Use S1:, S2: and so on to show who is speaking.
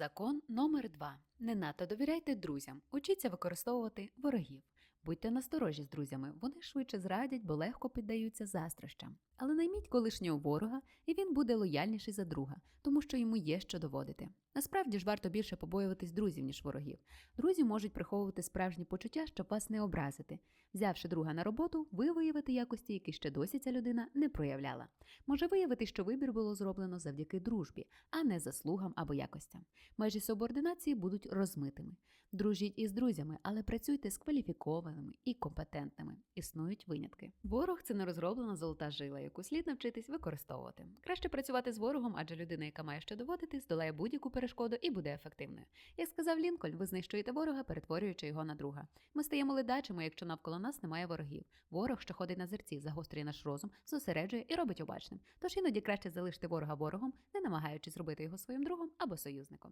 S1: Закон номер 2 Не надто довіряйте друзям, учіться використовувати ворогів. Будьте насторожі з друзями, вони швидше зрадять, бо легко піддаються заздрощам. Але найміть колишнього ворога, і він буде лояльніший за друга, тому що йому є що доводити. Насправді ж варто більше побоюватись друзів, ніж ворогів. Друзі можуть приховувати справжні почуття, щоб вас не образити. Взявши друга на роботу, ви виявите якості, які ще досі ця людина не проявляла. Може виявити, що вибір було зроблено завдяки дружбі, а не заслугам або якостям. Межі субординації будуть розмитими. Дружіть із друзями, але працюйте з кваліфікованими і компетентними. Існують винятки. Ворог це нерозроблена золота жила, яку слід навчитись використовувати. Краще працювати з ворогом, адже людина, яка має що доводити, здолає будь-яку перешкоду і буде ефективною. Як сказав Лінкольн, ви знищуєте ворога, перетворюючи його на друга. Ми стаємо ледачими, якщо навколо нас немає ворогів. Ворог, що ходить на зерці, загострює наш розум, зосереджує і робить обачним. Тож іноді краще залишити ворога ворогом, не намагаючись зробити його своїм другом або союзником.